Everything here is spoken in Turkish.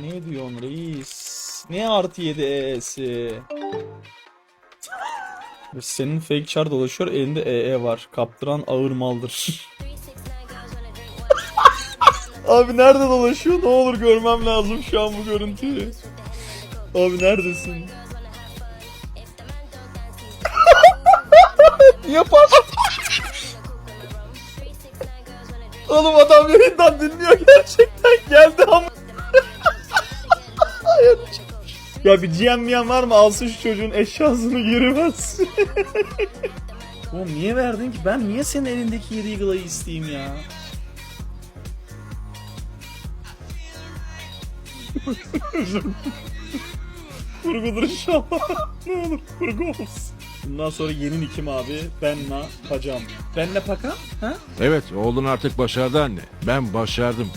Ne diyorsun reis? Ne artı 7 E'si? Senin fake char dolaşıyor elinde EE var. Kaptıran ağır maldır. Abi nerede dolaşıyor? Ne olur görmem lazım şu an bu görüntüyü. Abi neredesin? Patlat? Oğlum adam yayından dinliyor gerçekten geldi ama. Ya bir GM var mı alsın şu çocuğun eşyasını yürümez. Oğlum niye verdin ki? Ben niye senin elindeki yedi Eagle'ı isteyeyim ya? Kurgudur inşallah. ne olur kurgu olsun. Bundan sonra yeni nikim abi. Benna Pacam. Benle Paka? Ha? Evet oğlun artık başardı anne. Ben başardım.